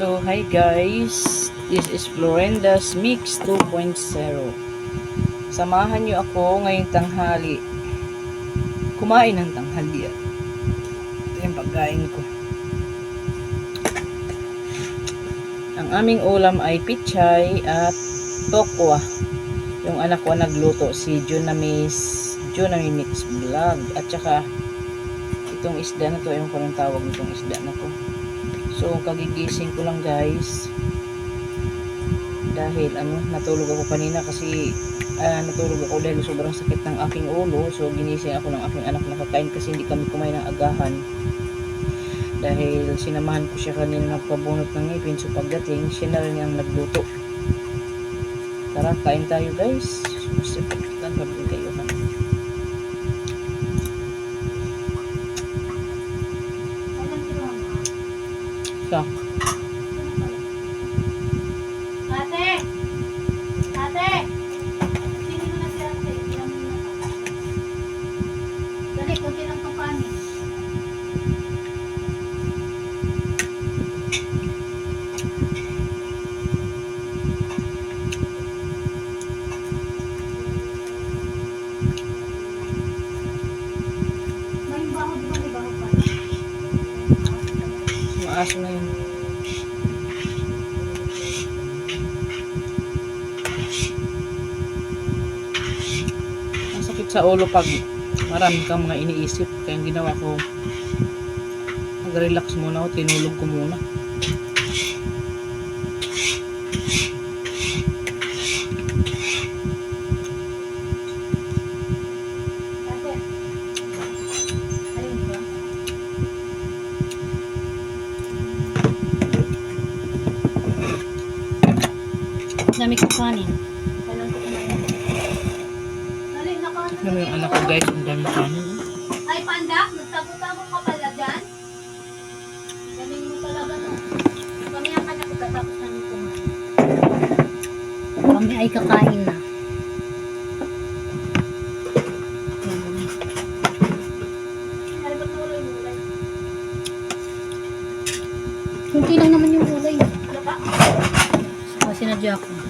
So, hi guys. This is Florenda's Mix 2.0. Samahan niyo ako ngayong tanghali. Kumain ng tanghali. Ito yung pagkain ko. Ang aming ulam ay pichay at tokwa. Yung anak ko nagluto si Junamis Junami Mix Vlog. At saka itong isda na to, yung anong tawag nitong isda na to. So, kagigising ko lang guys. Dahil ano, natulog ako kanina kasi ah, natulog ako dahil sobrang sakit ng aking ulo. So, ginising ako ng aking anak na kakain kasi hindi kami kumain ng agahan. Dahil sinamahan ko siya kanina nagpabunot ng ngipin. So, pagdating, siya na rin ang nagluto. Tara, kain tayo guys. Gusto ko, 的。Maaso na yun. Ang sa ulo pag marami kang mga iniisip. Kaya ang ginawa ko, nag-relax muna ako, tinulog ko muna. Dami ko kanin. Alam yung anak ko guys, ang dami kanin. Ay, pandak, nagtago-tago ka pala dyan. Galing mo talaga no. Kami ang kanya pagkatapos namin kumain. Kami ay kakain na. Kunti lang naman yung ulay. Wala pa? Saka sinadya ko.